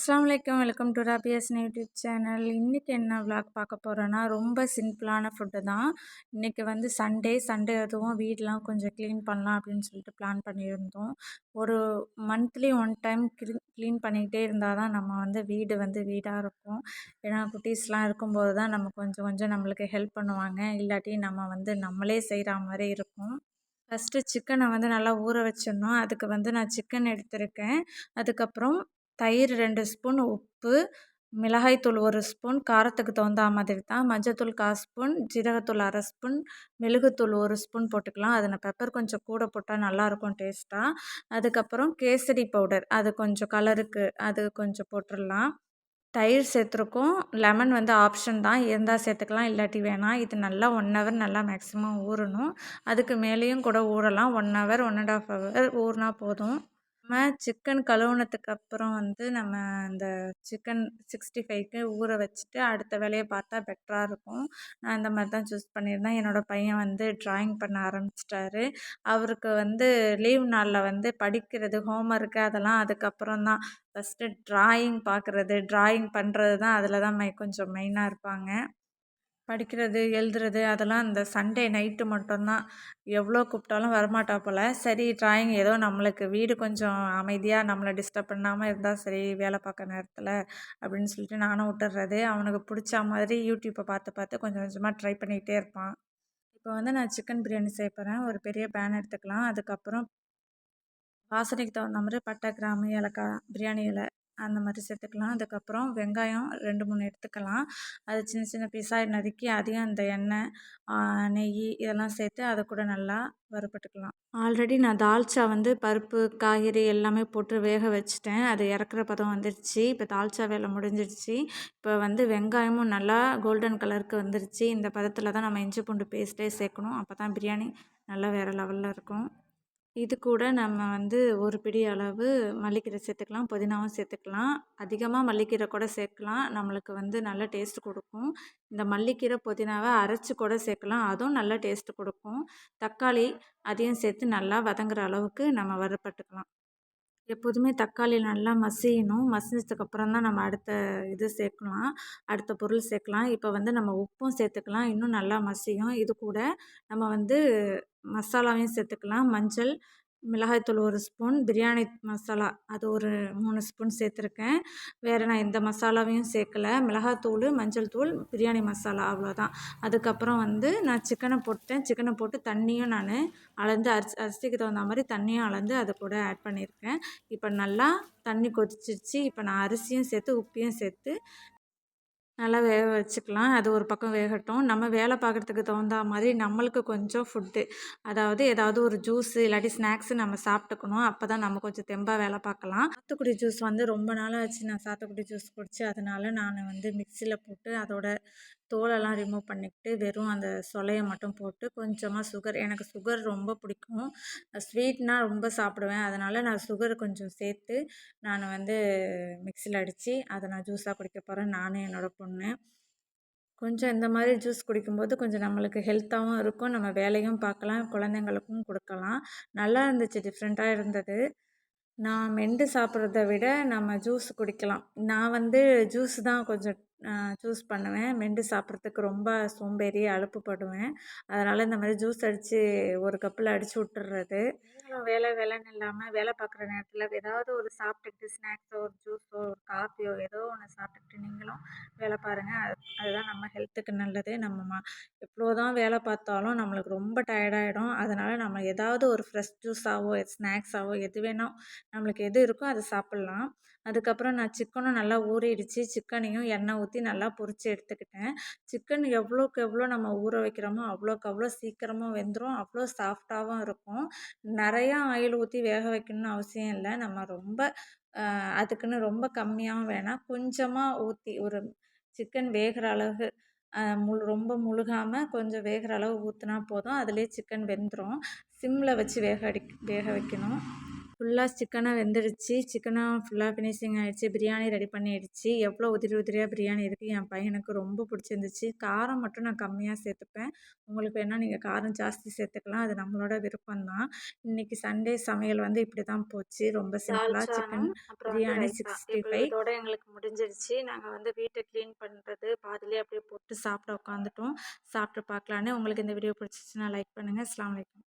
அஸ்லாம் வலைக்கம் welcome to Rabiya's YouTube channel. இன்றைக்கி என்ன விளாக் பார்க்க போகிறோன்னா ரொம்ப சிம்பிளான ஃபுட்டு தான். இன்றைக்கி வந்து சண்டே சண்டே அதுவும் வீடெலாம் கொஞ்சம் க்ளீன் பண்ணலாம் அப்படின்னு சொல்லிட்டு பிளான் பண்ணியிருந்தோம். ஒரு monthly one time clean clean பண்ணிக்கிட்டே இருந்தால் தான் நம்ம வந்து வீடு வந்து வீடாக இருக்கும். ஏன்னா குட்டீஸ்லாம் இருக்கும்போது தான் நம்ம கொஞ்சம் கொஞ்சம் நம்மளுக்கு ஹெல்ப் பண்ணுவாங்க. இல்லாட்டி நம்ம வந்து நம்மளே செய்கிற மாதிரி இருக்கும். ஃபஸ்ட்டு சிக்கனை வந்து நல்லா ஊற வச்சிடணும். அதுக்கு வந்து நான் சிக்கன் எடுத்திருக்கேன். அதுக்கப்புறம் தயிர் ரெண்டு ஸ்பூன் உப்பு மிளகாய்த்தூள் ஒரு ஸ்பூன் காரத்துக்கு தகுந்த மாதிரி தான். மஞ்சத்தூள் கால் ஸ்பூன் ஜீரகத்தூள் அரை ஸ்பூன் மெழுகுத்தூள் ஒரு ஸ்பூன் போட்டுக்கலாம். அதில் பெப்பர் கொஞ்சம் கூட போட்டால் நல்லாயிருக்கும் டேஸ்ட்டாக அதுக்கப்புறம் கேசரி பவுடர். அது கொஞ்சம் கலருக்கு அது கொஞ்சம் போட்டுடலாம் தயிர் சேர்த்துருக்கோம். லெமன் வந்து ஆப்ஷன் தான். இருந்தால் சேர்த்துக்கலாம். இல்லாட்டி வேணாம். இது நல்லா ஒன் ஹவர் நல்லா மேக்ஸிமம் ஊறணும். அதுக்கு மேலேயும் கூட ஊறலாம். One hour one and half hour ஊறினா போதும். நம்ம சிக்கன் கழுவுனதுக்கு அப்புறம் வந்து நம்ம இந்த சிக்கன் சிக்ஸ்டி ஃபைவ்க்கு ஊற வச்சுட்டு அடுத்த வேலையை பார்த்தா பெட்டராக இருக்கும். நான் இந்த மாதிரி தான் சூஸ் பண்ணியிருந்தேன். என்னோடய பையன் வந்து ட்ராயிங் பண்ண ஆரம்பிச்சிட்டாரு. அவருக்கு வந்து லீவ் நாளில் வந்து படிக்கிறது ஹோம் ஒர்க்கு அதெல்லாம் அதுக்கப்புறம் தான். ஃபஸ்ட்டு ட்ராயிங் பார்க்குறது ட்ராயிங் பண்ணுறது தான் அதில் தான் மை கொஞ்சம் மெயினாக இருப்பாங்க. படிக்கிறது எழுதுறது அதெல்லாம் அந்த சண்டே நைட்டு மட்டும்தான். எவ்வளோ கூப்பிட்டாலும் வரமாட்டா போல். சரி ட்ராயிங் ஏதோ நம்மளுக்கு வீடு கொஞ்சம் அமைதியாக நம்மளை டிஸ்டர்ப் பண்ணாமல் இருந்தால் சரி வேலை பார்க்க நேரத்தில் அப்படின்னு சொல்லிட்டு நானும் விட்டுறது அவனுக்கு பிடிச்ச மாதிரி யூடியூப்பை பார்த்து பார்த்து கொஞ்சம் கொஞ்சமாக ட்ரை பண்ணிக்கிட்டே இருப்பான். இப்போ வந்து நான் சிக்கன் பிரியாணி செய்ய போகிறேன் ஒரு பெரிய பேன் எடுத்துக்கலாம். அதுக்கப்புறம் வாசனைக்கு தகுந்த மாதிரி பட்டை கிராம்பு ஏலக்காய் பிரியாணி இலை அந்த மாதிரி சேர்த்துக்கலாம். அதுக்கப்புறம் வெங்காயம் ரெண்டு மூணு எடுத்துக்கலாம். அது சின்ன சின்ன பீஸாக நறுக்கி அதையும் அந்த எண்ணெய் நெய் இதெல்லாம் சேர்த்து அதை கூட நல்லா வறுபட்டுக்கலாம். ஆல்ரெடி நான் தால்ச்சா வந்து பருப்பு காய்கறி எல்லாமே போட்டு வேக வச்சுட்டேன். அது இறக்குற பதம் வந்துடுச்சு இப்போ தால்ச்சா வேலை முடிஞ்சிடுச்சு இப்போ வந்து வெங்காயமும் நல்லா கோல்டன் கலருக்கு வந்துருச்சு. இந்த பதத்தில் தான் நம்ம இஞ்சி பூண்டு பேஸ்ட்டே சேர்க்கணும். அப்போ தான் பிரியாணி நல்லா வேறு லெவலில் இருக்கும். இது கூட நம்ம வந்து ஒரு பிடி அளவு மல்லிக்கீரை சேர்த்துக்கலாம் புதினாவும் சேர்த்துக்கலாம். அதிகமாக மல்லிக்கீரை கூட சேர்க்கலாம். நம்மளுக்கு வந்து நல்ல டேஸ்ட் கொடுக்கும். இந்த மல்லிக்கீரை புதினாவை அரைச்சி கூட சேர்க்கலாம். அதுவும் நல்ல டேஸ்ட்டு கொடுக்கும். தக்காளி அதையும் சேர்த்து நல்லா வதங்குற அளவுக்கு நம்ம வறுப்பட்டுக்கலாம் எப்போதுமே தக்காளி நல்லா மசியணும். மசிஞ்சதுக்கப்புறம் தான் நம்ம அடுத்த இது சேர்க்கலாம். அடுத்த பொருள் சேர்க்கலாம். இப்போ வந்து நம்ம உப்பும் சேர்த்துக்கலாம். இன்னும் நல்லா மசியும். இது கூட நம்ம வந்து மசாலாவையும் சேர்த்துக்கலாம். மஞ்சள் மிளகாய்த்தூள் ஒரு ஸ்பூன் பிரியாணி மசாலா அது ஒரு மூணு ஸ்பூன் சேர்த்துருக்கேன். வேறு நான் எந்த மசாலாவையும் சேர்க்கல. மிளகாத்தூள் மஞ்சள் தூள் பிரியாணி மசாலா அவ்வளோதான். அதுக்கப்புறம் வந்து நான் சிக்கனை போட்டேன் சிக்கனை போட்டு தண்ணியும் நான் அளந்து அரிசி அரிசிக்கு தகுந்த மாதிரி தண்ணியும் அளந்து அது கூட ஆட் பண்ணியிருக்கேன். இப்போ நல்லா தண்ணி கொதிச்சிருச்சு. இப்போ நான் அரிசியும் சேர்த்து உப்பையும் சேர்த்து நல்லா வேக வச்சுக்கலாம். அது ஒரு பக்கம் வேகட்டும். நம்ம வேலை பார்க்குறதுக்கு தகுந்த மாதிரி நம்மளுக்கு கொஞ்சம் ஃபுட்டு அதாவது ஏதாவது ஒரு ஜூஸு இல்லாட்டி ஸ்நாக்ஸு நம்ம சாப்பிட்டுக்கணும். அப்போ தான் நம்ம கொஞ்சம் தெம்பாக வேலை பார்க்கலாம். சாத்துக்குடி ஜூஸ் வந்து ரொம்ப நாளாக ஆச்சு. நான் சாத்துக்குடி ஜூஸ் குடித்து அதனால் நான் வந்து மிக்சியில் போட்டு அதோட தோலெல்லாம் ரிமூவ் பண்ணிக்கிட்டு வெறும் அந்த சொலையை மட்டும் போட்டு கொஞ்சமாக சுகர் எனக்கு சுகர் ரொம்ப பிடிக்கும். ஸ்வீட்னால் ரொம்ப சாப்பிடுவேன். அதனால் நான் சுகர் கொஞ்சம் சேர்த்து நான் வந்து மிக்சியில் அடித்து அதை நான் ஜூஸாக குடிக்க போகிறேன் நானும் என்னோடய பொண்ணு. கொஞ்சம் இந்த மாதிரி ஜூஸ் குடிக்கும்போது கொஞ்சம் நம்மளுக்கு ஹெல்த்தாகவும் இருக்கும். நம்ம வேலையும் பார்க்கலாம் குழந்தைங்களுக்கும் கொடுக்கலாம். நல்லா இருந்துச்சு டிஃப்ரெண்ட்டாக இருந்தது. நான் மெண்டு சாப்பிட்றத விட நம்ம ஜூஸ் குடிக்கலாம். நான் வந்து ஜூஸ் தான் கொஞ்சம் சூஸ் பண்ணுவேன். மென்று சாப்பிட்றதுக்கு ரொம்ப சோம்பேறி அலுப்புப்படுவேன். அதனால் இந்த மாதிரி ஜூஸ் அடித்து ஒரு கப்பில் அடித்து விட்டுறது. வேலை வேலைன்னு இல்லாமல் வேலை பார்க்குற நேரத்தில் ஏதாவது ஒரு சாப்பிட்டுக்கிட்டு ஸ்நாக்ஸோ ஒரு ஜூஸோ ஒரு காஃபியோ ஏதோ ஒன்று சாப்பிட்டுக்கிட்டு நீங்களும் வேலை பாருங்கள் அது அதுதான் நம்ம ஹெல்த்துக்கு நல்லது. நம்ம ம எவ்வளோ தான் வேலை பார்த்தாலும் நம்மளுக்கு ரொம்ப டயர்டாகிடும் அதனால் நம்ம ஏதாவது ஒரு ஃப்ரெஷ் ஜூஸாவோ ஸ்நாக்ஸாவோ எது வேணால் நம்மளுக்கு எது இருக்கோ அதை சாப்பிட்லாம். அதுக்கப்புறம் நான் சிக்கனும் நல்லா ஊறிடுச்சு. சிக்கனையும் எண்ணெய் ஊற்றி நல்லா பொரித்து எடுத்துக்கிட்டேன். சிக்கன் எவ்வளோக்கு எவ்வளோ நம்ம ஊற வைக்கிறோமோ அவ்வளோக்கு அவ்வளோ சீக்கிரமாக வெந்துடும் அவ்வளோ சாஃப்டாகவும் இருக்கும். நிறையா ஆயில் ஊற்றி வேக வைக்கணும்னு அவசியம் இல்லை. நம்ம ரொம்ப அதுக்குன்னு ரொம்ப கம்மியாகவும் வேணாம். கொஞ்சமாக ஊற்றி ஒரு சிக்கன் வேகிற அளவு முழு ரொம்ப முழுகாமல் கொஞ்சம் வேகிற அளவு ஊற்றினா போதும். அதிலே சிக்கன் வெந்துடும் சிம்மில் வச்சு வேக அடி வேக வைக்கணும். ஃபுல்லாக சிக்கனும் வெந்துடுச்சு சிக்கனும் ஃபுல்லாக ஃபினிஷிங் ஆகிடுச்சு பிரியாணி ரெடி பண்ணிடுச்சு எவ்வளோ உதிரி உதிரியாக பிரியாணி இருக்குது என் பையனுக்கு ரொம்ப பிடிச்சிருந்துச்சு. காரம் மட்டும் நான் கம்மியாக சேர்த்துப்பேன். உங்களுக்கு வேணால் நீங்கள் காரம் ஜாஸ்தி சேர்த்துக்கலாம். அது நம்மளோட விருப்பம்தான். இன்றைக்கி சண்டே சமையல் வந்து இப்படி தான் போச்சு. ரொம்ப சிம்பிளாக சிக்கன் பிரியாணி சிக்ஸ்டி ஃபைவ். இதோட எங்களுக்கு முடிஞ்சிடுச்சு நாங்கள் வந்து வீட்டை க்ளீன் பண்ணுறது பாதிலே அப்படியே போட்டு சாப்பிட உட்காந்துட்டோம். சாப்பிட்டு பார்க்கலான்னு. உங்களுக்கு இந்த வீடியோ பிடிச்சிச்சுன்னா லைக் பண்ணுங்கள் அஸ்லாம் வலைக்கம்